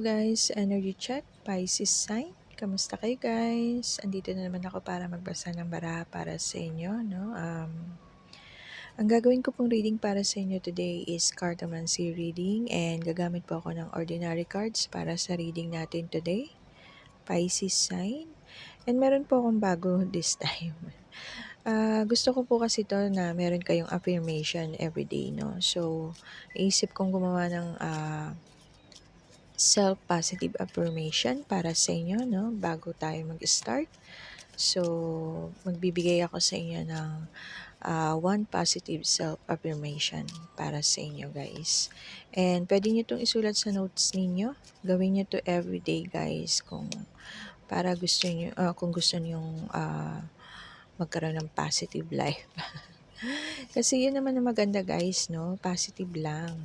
Hello guys, energy check, Pisces sign. Kamusta kayo guys? Andito na naman ako para magbasa ng baraha para sa inyo, no? Um, ang gagawin ko pong reading para sa inyo today is cartomancy reading and gagamit po ako ng ordinary cards para sa reading natin today. Pisces sign. And meron po akong bago this time. Uh, gusto ko po kasi to na meron kayong affirmation every day, no? So, isip kong gumawa ng uh, self-positive affirmation para sa inyo, no? Bago tayo mag-start. So, magbibigay ako sa inyo ng uh, one positive self-affirmation para sa inyo, guys. And pwede nyo itong isulat sa notes ninyo. Gawin nyo to everyday, guys, kung para gusto nyo, uh, kung gusto nyo uh, magkaroon ng positive life. Kasi yun naman na maganda, guys, no? Positive lang.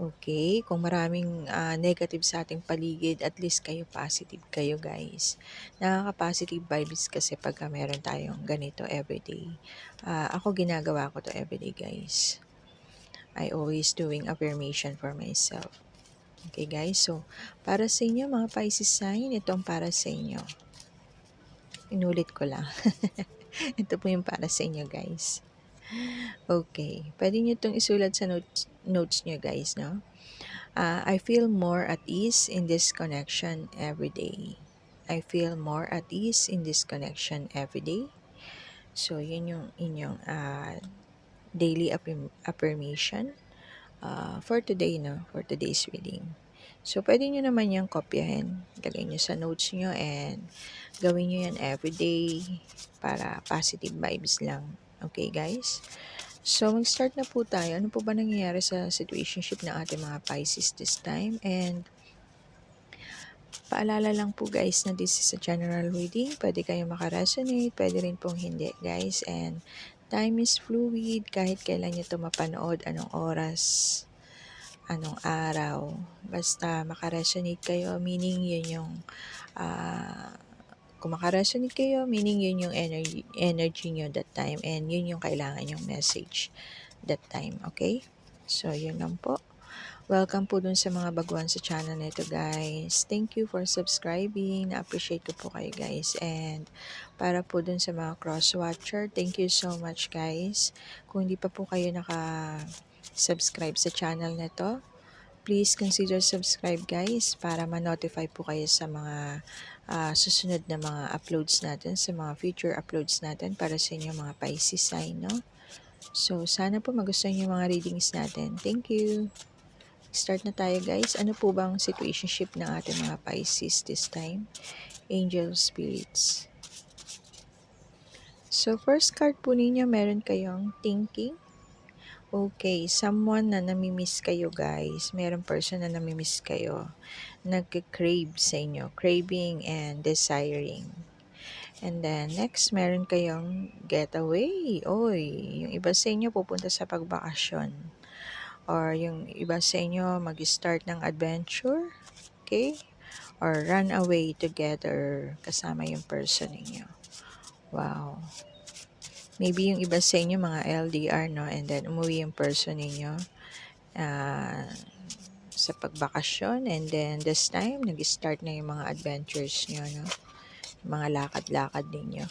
Okay, kung maraming uh, negative sa ating paligid, at least kayo positive kayo guys. Nakaka-positive vibes kasi pagka meron tayong ganito everyday. Uh, ako ginagawa ko to everyday guys. I always doing affirmation for myself. Okay guys, so para sa inyo mga Pisces sign, itong para sa inyo. Inulit ko lang. Ito po yung para sa inyo guys. Okay. Pwede nyo itong isulat sa notes, notes nyo guys, no? Uh, I feel more at ease in this connection every day. I feel more at ease in this connection every day. So, yun yung inyong uh, daily affirm- affirmation uh, for today, no? For today's reading. So, pwede nyo naman yung kopyahin. Lagay nyo sa notes nyo and gawin nyo yan everyday para positive vibes lang. Okay, guys? So, mag-start na po tayo. Ano po ba nangyayari sa situationship ng ating mga Pisces this time? And, paalala lang po guys na this is a general reading. Pwede kayo makaresonate, pwede rin pong hindi guys. And, time is fluid. Kahit kailan nyo ito mapanood, anong oras, anong araw. Basta makaresonate kayo, meaning yun yung uh, kung makaresonate kayo, meaning yun yung energy, energy nyo that time and yun yung kailangan yung message that time, okay? So, yun lang po. Welcome po dun sa mga baguhan sa channel nito guys. Thank you for subscribing. Na-appreciate ko po kayo guys. And para po dun sa mga cross-watcher, thank you so much guys. Kung hindi pa po kayo naka-subscribe sa channel nito, please consider subscribe guys para ma-notify po kayo sa mga uh, susunod na mga uploads natin, sa mga future uploads natin para sa inyo mga Pisces sign, no? So, sana po magustuhan yung mga readings natin. Thank you! Start na tayo guys. Ano po bang situationship ng ating mga Pisces this time? Angel Spirits. So, first card po ninyo, meron kayong thinking, Okay, someone na namimiss kayo guys. Merong person na namimiss kayo. Nag-crave sa inyo. Craving and desiring. And then, next, meron kayong getaway. Oy, yung iba sa inyo pupunta sa pagbakasyon. Or yung iba sa inyo mag-start ng adventure. Okay? Or run away together kasama yung person ninyo. Wow. Maybe yung iba sa inyo mga LDR, no? And then umuwi yung person ninyo uh, sa pagbakasyon. And then this time, nag-start na yung mga adventures nyo, no? Yung mga lakad-lakad ninyo.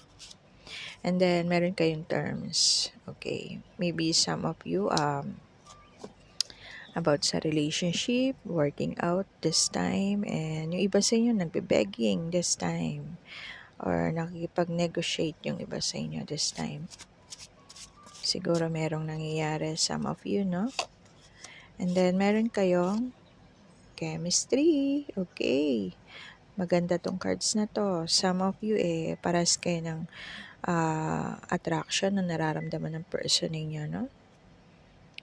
And then, meron kayong terms. Okay. Maybe some of you, um, about sa relationship, working out this time, and yung iba sa inyo nagbe-begging this time or nakikipag-negotiate yung iba sa inyo this time. Siguro merong nangyayari some of you, no? And then, meron kayong chemistry. Okay. Maganda tong cards na to. Some of you, eh, paras kayo ng uh, attraction na nararamdaman ng person ninyo, no?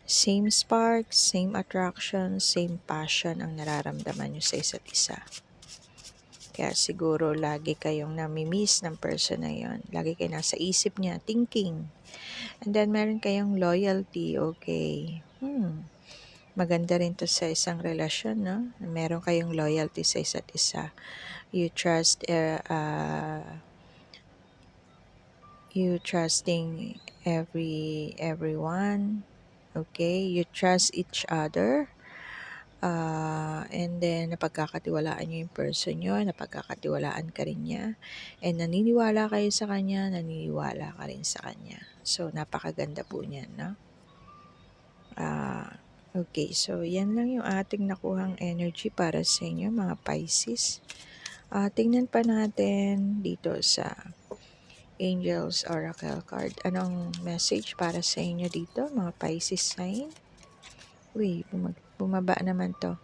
Same spark, same attraction, same passion ang nararamdaman nyo sa isa't isa. Kaya siguro lagi kayong nami-miss ng person na yon. Lagi kayo nasa isip niya, thinking. And then meron kayong loyalty, okay. Hmm. Maganda rin to sa isang relasyon, no? Meron kayong loyalty sa isa't isa. You trust, uh, uh, you trusting every everyone, okay? You trust each other Ah, and then napagkakatiwalaan niyo yung person niyo, napagkakatiwalaan ka rin niya, and naniniwala kayo sa kanya, naniniwala ka rin sa kanya. So, napakaganda po niyan, 'no? Ah, okey. So, 'yan lang yung ating nakuhang energy para sa inyo mga Pisces. Ah, tingnan pa natin dito sa Angels Oracle card. Anong message para sa inyo dito mga Pisces sign? Uy, bumag bumaba naman 'to.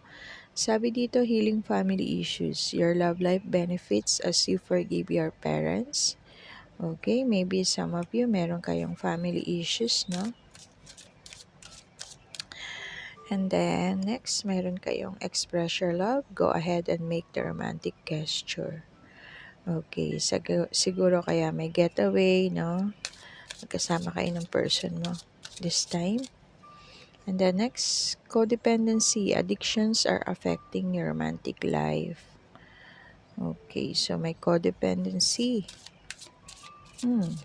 Sabi dito, healing family issues. Your love life benefits as you forgive your parents. Okay, maybe some of you meron kayong family issues, no? And then, next, meron kayong express your love. Go ahead and make the romantic gesture. Okay, sig- siguro kaya may getaway, no? Magkasama kayo ng person mo this time. And the next, codependency. Addictions are affecting your romantic life. Okay, so my codependency. Hmm.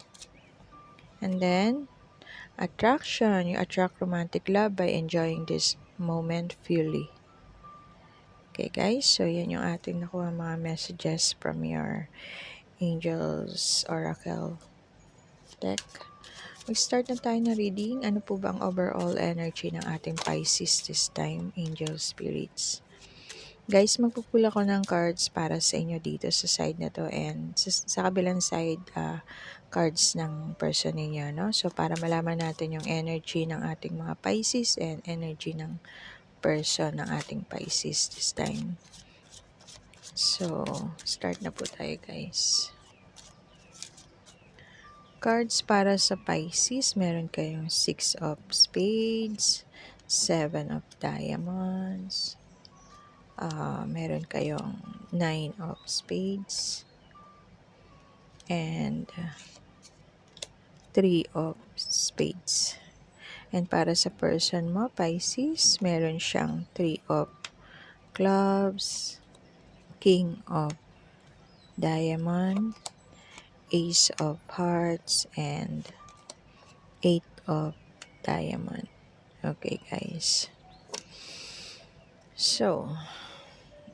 And then, attraction. You attract romantic love by enjoying this moment fully. Okay guys, so yan yung ating nakuha mga messages from your Angels Oracle deck. Mag-start na tayo na reading. Ano po bang overall energy ng ating Pisces this time, Angel Spirits? Guys, magpupul ako ng cards para sa inyo dito sa side na to and sa, sa kabilang side, uh, cards ng person ninyo, no? So, para malaman natin yung energy ng ating mga Pisces and energy ng person ng ating Pisces this time. So, start na po tayo guys. Cards para sa Pisces, meron kayong 6 of Spades, 7 of Diamonds, uh, meron kayong 9 of Spades, and 3 of Spades. And para sa person mo, Pisces, meron siyang 3 of Clubs, King of Diamond, Ace of Hearts, and Eight of Diamond. Okay, guys. So,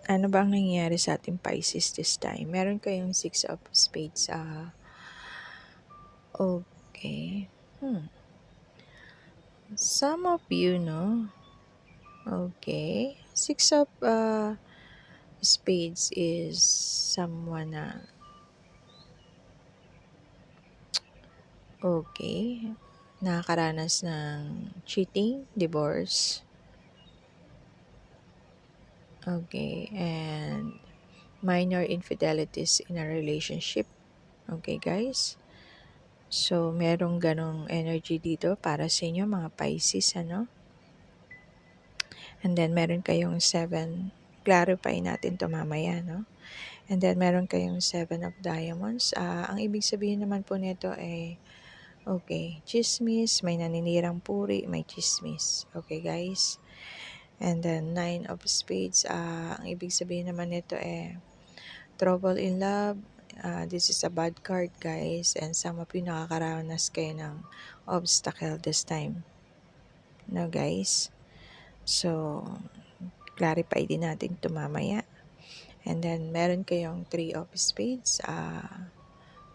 ano bang nangyayari sa ating Pisces this time? Meron kayong Six of Spades. Ah, uh, okay. Hmm. Some of you, no? Okay. Six of uh, Spades is someone na Okay. Nakakaranas ng cheating, divorce. Okay. And minor infidelities in a relationship. Okay, guys? So, merong ganong energy dito para sa inyo, mga Pisces, ano? And then, meron kayong seven. Clarify natin to mamaya, no? And then, meron kayong seven of diamonds. Uh, ang ibig sabihin naman po nito ay Okay, chismis, may naninirang puri, may chismis. Okay, guys? And then, nine of spades, uh, ang ibig sabihin naman nito eh, trouble in love. Uh, this is a bad card, guys. And some of you nakakaranas kayo ng obstacle this time. No, guys? So, clarify din natin ito mamaya. And then, meron kayong three of spades. Uh,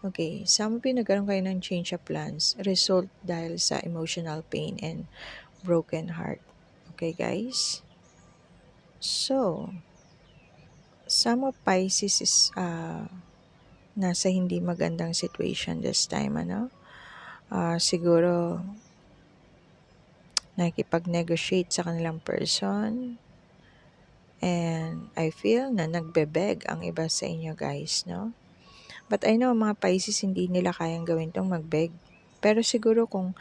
Okay, some of you kayo ng change of plans, result dahil sa emotional pain and broken heart. Okay, guys? So, some of Pisces is uh, nasa hindi magandang situation this time, ano? Uh, siguro, nakikipag-negotiate sa kanilang person. And I feel na nagbebeg ang iba sa inyo guys, no? But I know mga Pisces hindi nila kayang gawin tong magbeg. Pero siguro kung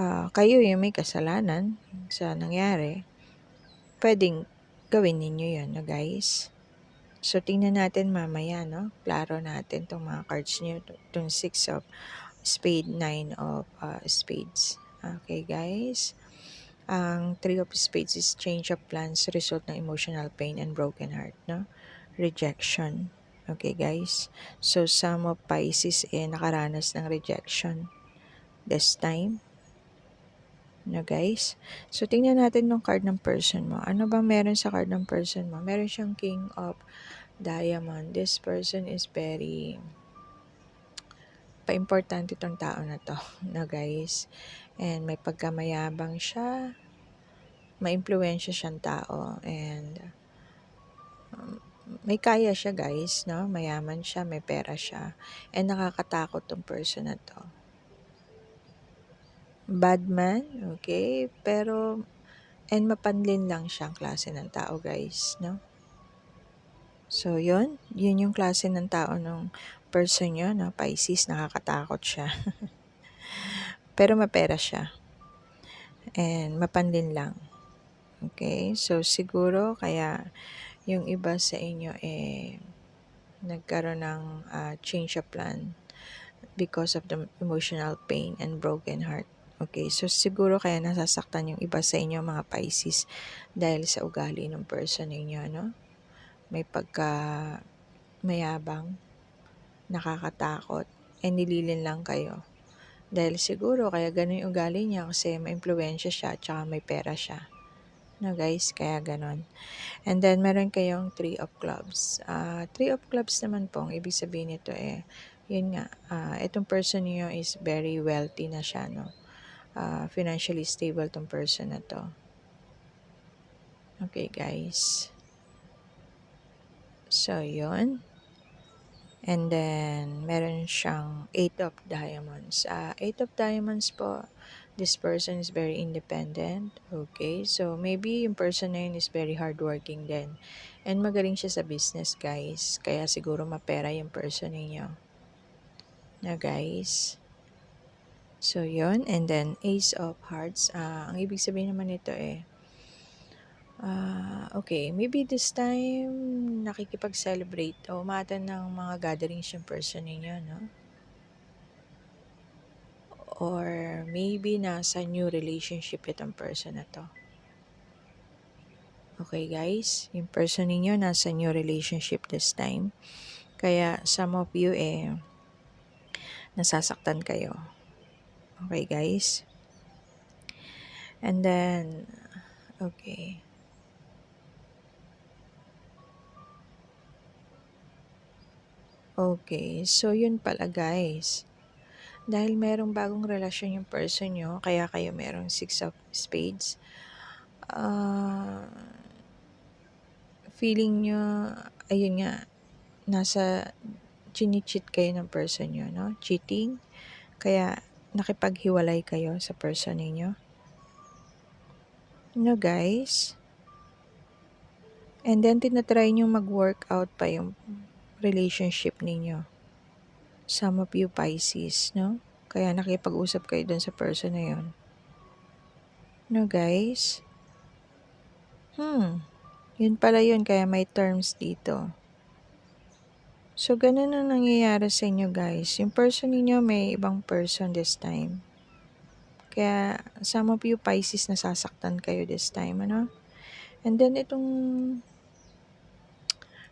uh, kayo yung may kasalanan sa nangyari, pwedeng gawin ninyo yun, no guys? So, tingnan natin mamaya, no? Klaro natin tong mga cards nyo. Itong 6 of spade, 9 of uh, spades. Okay, guys? Ang 3 of spades is change of plans, result ng emotional pain and broken heart, no? Rejection. Okay guys, so some of Pisces eh nakaranas ng rejection this time. No, guys? So, tingnan natin yung card ng person mo. Ano ba meron sa card ng person mo? Meron siyang King of Diamond. This person is very pa-importante tong tao na to, no guys? And may pagkamayabang siya, maimpluwensya siyang tao, and um, may kaya siya guys, no? Mayaman siya, may pera siya, and nakakatakot tong person na to. Bad man, okay? Pero, and mapanlin lang siyang klase ng tao guys, no? So, yun. Yun yung klase ng tao ng person nyo, no? Pisces, nakakatakot siya. Pero mapera siya. And mapanlin lang. Okay? So, siguro, kaya yung iba sa inyo, eh, nagkaroon ng uh, change of plan because of the emotional pain and broken heart. Okay, so siguro kaya nasasaktan yung iba sa inyo mga Pisces dahil sa ugali ng person ninyo, no? May pagka mayabang, nakakatakot, and nililin lang kayo. Dahil siguro kaya ganun yung ugali niya kasi may impluensya siya at may pera siya. No guys, kaya ganun. And then meron kayong three of clubs. Uh, three of clubs naman po, ang ibig sabihin nito eh, yun nga, uh, itong person niyo is very wealthy na siya, no? uh, financially stable tong person na to. Okay, guys. So, yun. And then, meron siyang 8 of diamonds. Uh, 8 of diamonds po, this person is very independent. Okay, so maybe yung person na yun is very hardworking din. And magaling siya sa business, guys. Kaya siguro mapera yung person ninyo. Na, guys. So, yon And then, Ace of Hearts. Uh, ang ibig sabihin naman nito eh, uh, okay, maybe this time, nakikipag-celebrate o umatan ng mga gatherings yung person ninyo, no? Or maybe nasa new relationship itong person na to. Okay guys, yung person ninyo nasa new relationship this time. Kaya some of you eh, nasasaktan kayo Okay, guys. And then, okay. Okay, so yun pala guys. Dahil merong bagong relasyon yung person nyo, kaya kayo merong six of spades. Uh, feeling nyo, ayun nga, nasa chinichit kayo ng person nyo, no? Cheating. Kaya, nakipaghiwalay kayo sa person ninyo? No, guys? And then, tinatry nyo mag-workout pa yung relationship ninyo. Some of you Pisces, no? Kaya nakipag-usap kayo dun sa person na yun. No, guys? Hmm. Yun pala yun, kaya may terms dito. So, ganun ang nangyayari sa inyo guys. Yung person niyo may ibang person this time. Kaya, some of you Pisces nasasaktan kayo this time, ano? And then, itong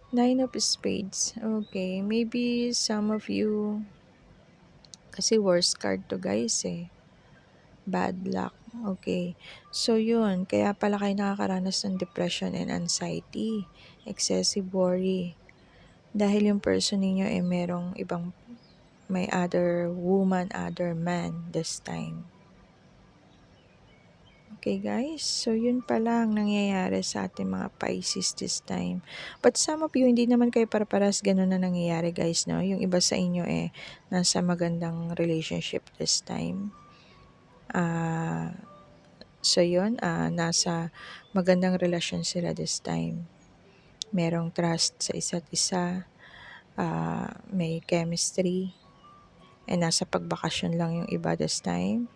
Nine of Spades. Okay, maybe some of you, kasi worst card to guys eh. Bad luck. Okay. So, yun. Kaya pala kayo nakakaranas ng depression and anxiety. Excessive worry dahil yung person ninyo ay merong ibang may other woman, other man this time. Okay guys, so yun pala ang nangyayari sa ating mga Pisces this time. But some of you, hindi naman kayo para-paras na nangyayari guys, no? Yung iba sa inyo eh, nasa magandang relationship this time. Uh, so yun, uh, nasa magandang relasyon sila this time merong trust sa isa't isa, uh, may chemistry, and nasa pagbakasyon lang yung iba this time.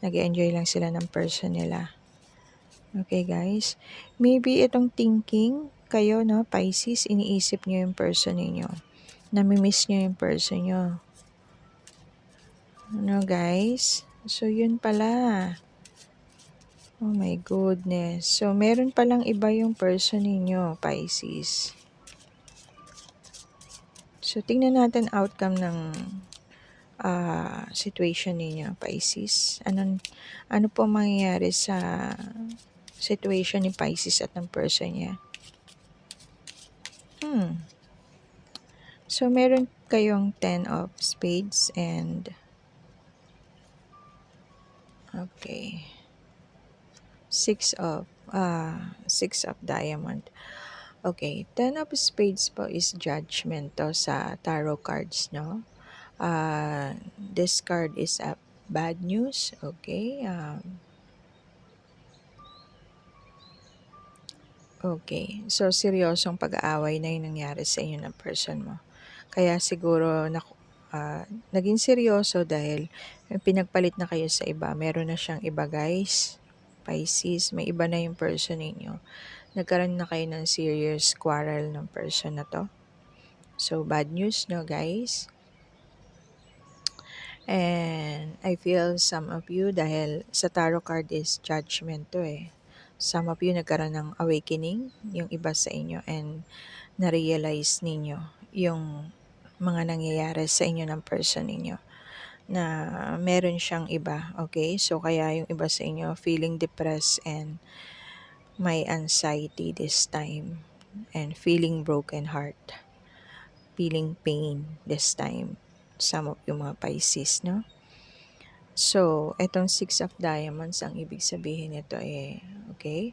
Nag enjoy lang sila ng person nila. Okay guys, maybe itong thinking kayo, no, Pisces, iniisip nyo yung person ninyo. Namimiss nyo yung person nyo. No guys? So, yun pala. Oh my goodness. So, meron palang iba yung person ninyo, Pisces. So, tingnan natin outcome ng ah, situation ninyo, Pisces? Anong, ano po mangyayari sa situation ni Pisces at ng person niya? Hmm. So, meron kayong 10 of spades and okay. 6 of ah, 6 of diamond. Okay, 10 of spades po is judgment to sa tarot cards, no? Uh, this card is a bad news, okay? Um, okay, so seryosong pag-aaway na yung nangyari sa inyo ng person mo. Kaya siguro na, uh, naging seryoso dahil pinagpalit na kayo sa iba. Meron na siyang iba guys. Pisces, may iba na yung person ninyo nagkaroon na kayo ng serious quarrel ng person na to. So, bad news, no, guys? And I feel some of you, dahil sa tarot card is judgment to eh. Some of you nagkaroon ng awakening, yung iba sa inyo, and na-realize ninyo yung mga nangyayari sa inyo ng person ninyo na meron siyang iba, okay? So, kaya yung iba sa inyo feeling depressed and my anxiety this time and feeling broken heart feeling pain this time some of yung mga Pisces no? So etong six of diamonds ang ibig sabihin nito eh okay?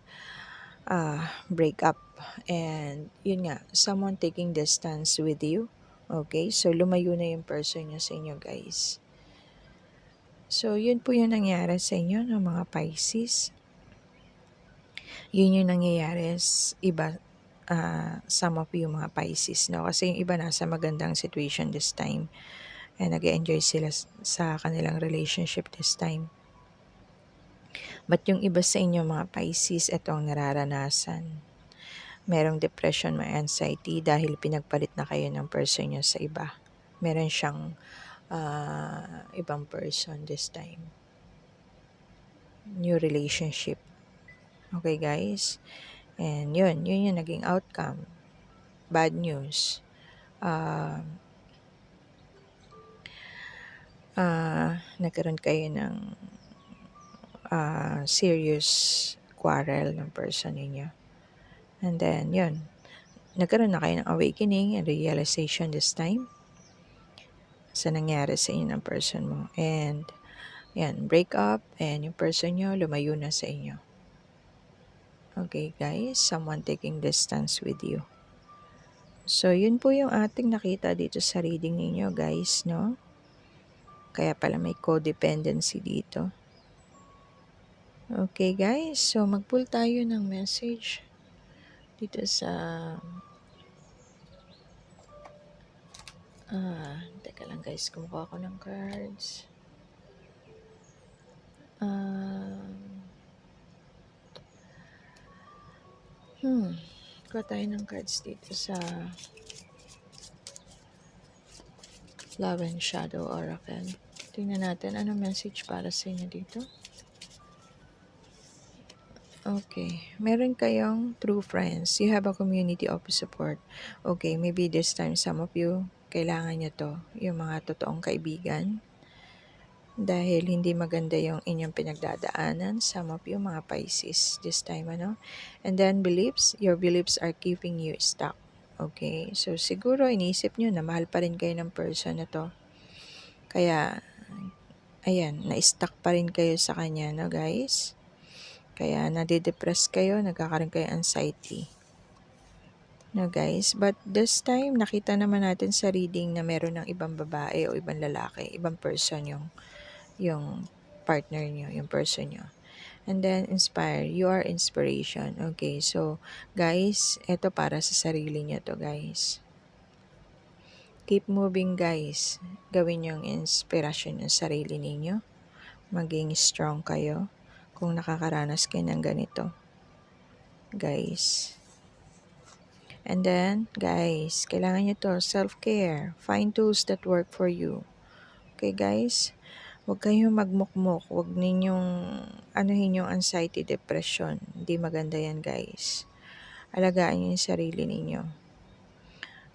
Uh, break up. And yun nga someone taking distance with you okay? So lumayo na yung person niya sa inyo guys. So yun po yung nangyari sa inyo ng mga Pisces. Yun yung nangyayari s- iba uh, some of yung mga Pisces, no? Kasi yung iba nasa magandang situation this time. And nag enjoy sila sa kanilang relationship this time. But yung iba sa inyo mga Pisces, ito ang nararanasan. Merong depression, may anxiety dahil pinagpalit na kayo ng person nyo sa iba. Meron siyang uh, ibang person this time. New relationship Okay guys? And yun, yun yung naging outcome. Bad news. Uh, uh, nagkaroon kayo ng uh, serious quarrel ng person ninyo. And then, yun. Nagkaroon na kayo ng awakening and realization this time sa nangyari sa inyo ng person mo. And, yan, break up and yung person nyo lumayo na sa inyo. Okay guys, someone taking distance with you. So, yun po yung ating nakita dito sa reading ninyo guys, no? Kaya pala may codependency dito. Okay guys, so mag-pull tayo ng message dito sa... Ah, teka lang guys, kumuha ako ng cards. Ah... Hmm. Kuha tayo ng cards dito sa Love and Shadow Oracle. Tingnan natin ano message para sa inyo dito. Okay. Meron kayong true friends. You have a community of support. Okay, maybe this time some of you, kailangan nyo to. Yung mga totoong kaibigan dahil hindi maganda yung inyong pinagdadaanan, some of you mga Pisces this time, ano? And then beliefs, your beliefs are keeping you stuck. Okay? So, siguro inisip nyo na mahal pa rin kayo ng person na to. Kaya, ayan, na-stuck pa rin kayo sa kanya, no guys? Kaya, nade-depress kayo, nagkakaroon kayo anxiety. No guys, but this time nakita naman natin sa reading na meron ng ibang babae o ibang lalaki, ibang person yung yung partner nyo, yung person nyo. And then, inspire. You are inspiration. Okay, so, guys, ito para sa sarili nyo to, guys. Keep moving, guys. Gawin yung inspiration ng sarili ninyo. Maging strong kayo kung nakakaranas kayo ng ganito. Guys. And then, guys, kailangan nyo to, self-care. Find tools that work for you. Okay, guys? Huwag kayong magmukmok. Huwag ninyong anuhin yung anxiety, depression. Hindi maganda yan, guys. Alagaan niyo yung sarili ninyo.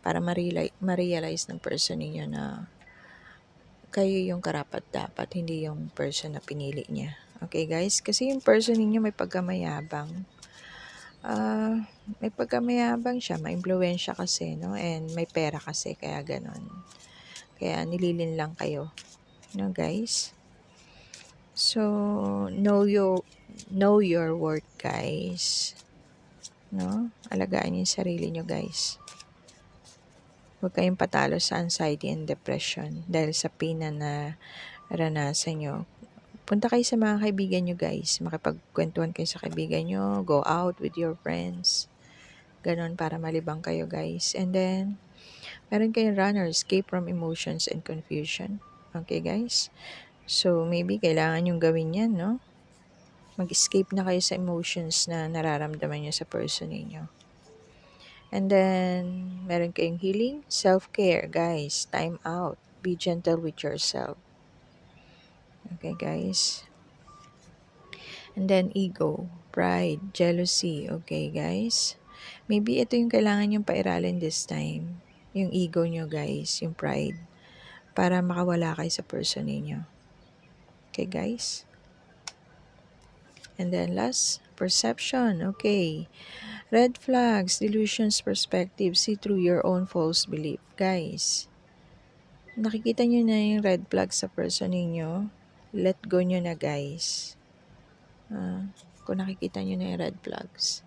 Para ma-realize ng person ninyo na kayo yung karapat-dapat, hindi yung person na pinili niya. Okay guys? Kasi yung person ninyo may pagkamayabang. Ah, may pagkamayabang siya, may impluwensya kasi, no? And may pera kasi, kaya ganon. Kaya nililin lang kayo. No, guys? So, know your, know your worth, guys. No? Alagaan yung sarili nyo, guys. Huwag kayong patalo sa anxiety and depression dahil sa pain na naranasan nyo. Punta kayo sa mga kaibigan nyo, guys. Makipagkwentuhan kayo sa kaibigan nyo. Go out with your friends. Ganon para malibang kayo, guys. And then, meron kayong runner, escape from emotions and confusion. Okay, guys? So, maybe kailangan yung gawin yan, no? Mag-escape na kayo sa emotions na nararamdaman nyo sa person ninyo. And then, meron kayong healing, self-care, guys. Time out. Be gentle with yourself. Okay, guys? And then, ego, pride, jealousy. Okay, guys? Maybe ito yung kailangan yung pairalin this time. Yung ego nyo, guys. Yung pride. Para makawala kayo sa person ninyo. Okay, guys? And then last, perception. Okay. Red flags, delusions, perspective. See through your own false belief. Guys, nakikita nyo na yung red flag sa person ninyo. Let go nyo na, guys. Uh, kung nakikita nyo na yung red flags.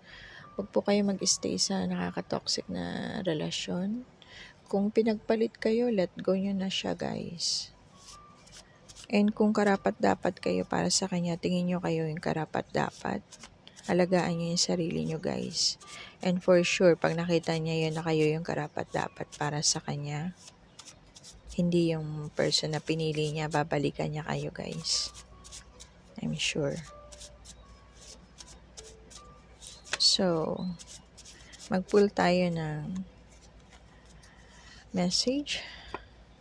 Huwag po kayo mag-stay sa nakaka-toxic na relasyon. Kung pinagpalit kayo, let go nyo na siya, guys. And kung karapat-dapat kayo para sa kanya, tingin nyo kayo yung karapat-dapat. Alagaan nyo yung sarili nyo, guys. And for sure, pag nakita niya yun na kayo yung karapat-dapat para sa kanya, hindi yung person na pinili niya, babalikan niya kayo, guys. I'm sure. So, mag-pull tayo ng message.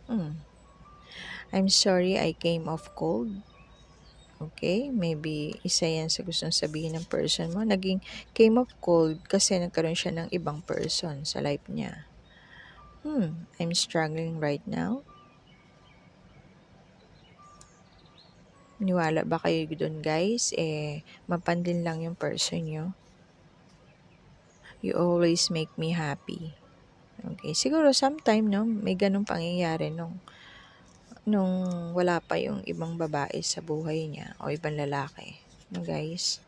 Hmm. I'm sorry I came off cold. Okay, maybe isa yan sa gustong sabihin ng person mo. Naging came off cold kasi nagkaroon siya ng ibang person sa life niya. Hmm, I'm struggling right now. Niwala ba kayo doon guys? Eh, mapandin lang yung person nyo. You always make me happy. Okay, siguro sometime, no, may ganun pangyayari nung nung wala pa yung ibang babae sa buhay niya o ibang lalaki. No, guys?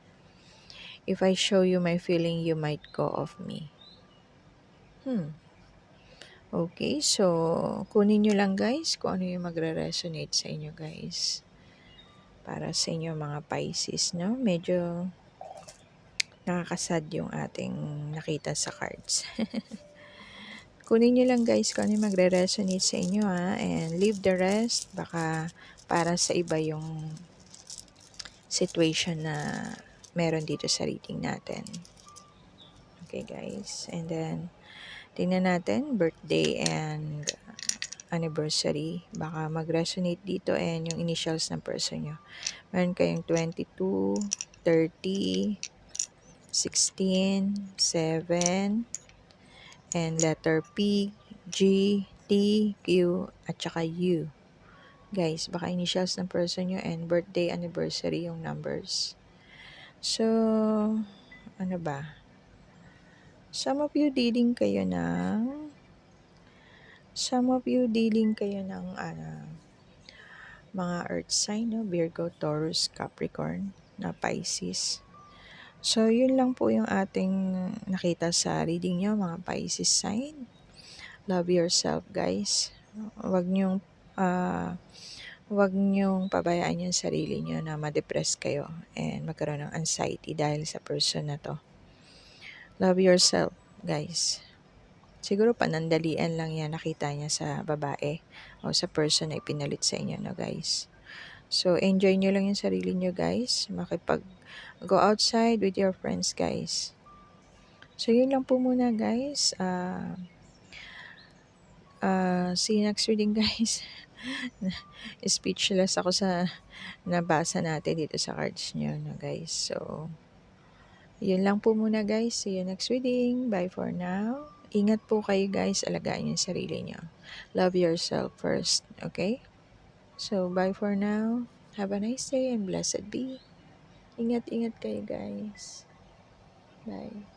If I show you my feeling, you might go off me. Hmm. Okay, so kunin nyo lang guys kung ano yung magre-resonate sa inyo guys. Para sa inyo mga Pisces, no? Medyo nakakasad yung ating nakita sa cards. Kunin nyo lang guys kung ano magre-resonate sa inyo ha. And leave the rest. Baka para sa iba yung situation na meron dito sa reading natin. Okay guys. And then, tingnan natin birthday and anniversary. Baka mag-resonate dito and yung initials ng person nyo. Meron kayong 22, 30, 16, 7, and letter P, G, T, Q, at saka U. Guys, baka initials ng person nyo and birthday, anniversary yung numbers. So, ano ba? Some of you dealing kayo ng some of you dealing kayo ng ano, mga earth sign, no? Virgo, Taurus, Capricorn, na Pisces. So, yun lang po yung ating nakita sa reading nyo, mga Pisces sign. Love yourself, guys. Huwag nyong, uh, huwag nyong pabayaan yung sarili nyo na ma-depress kayo and magkaroon ng anxiety dahil sa person na to. Love yourself, guys. Siguro panandalian lang yan nakita niya sa babae o sa person na ipinalit sa inyo, no, guys. So, enjoy nyo lang yung sarili nyo, guys. Makipag go outside with your friends, guys. So, yun lang po muna, guys. Uh, uh, see you next reading, guys. Speechless ako sa nabasa natin dito sa cards nyo, no, guys. So, yun lang po muna, guys. See you next reading. Bye for now. Ingat po kayo, guys. Alagaan yung sarili nyo. Love yourself first, okay? So, bye for now. Have a nice day and blessed be. Ingat-ingat kayo guys. Bye.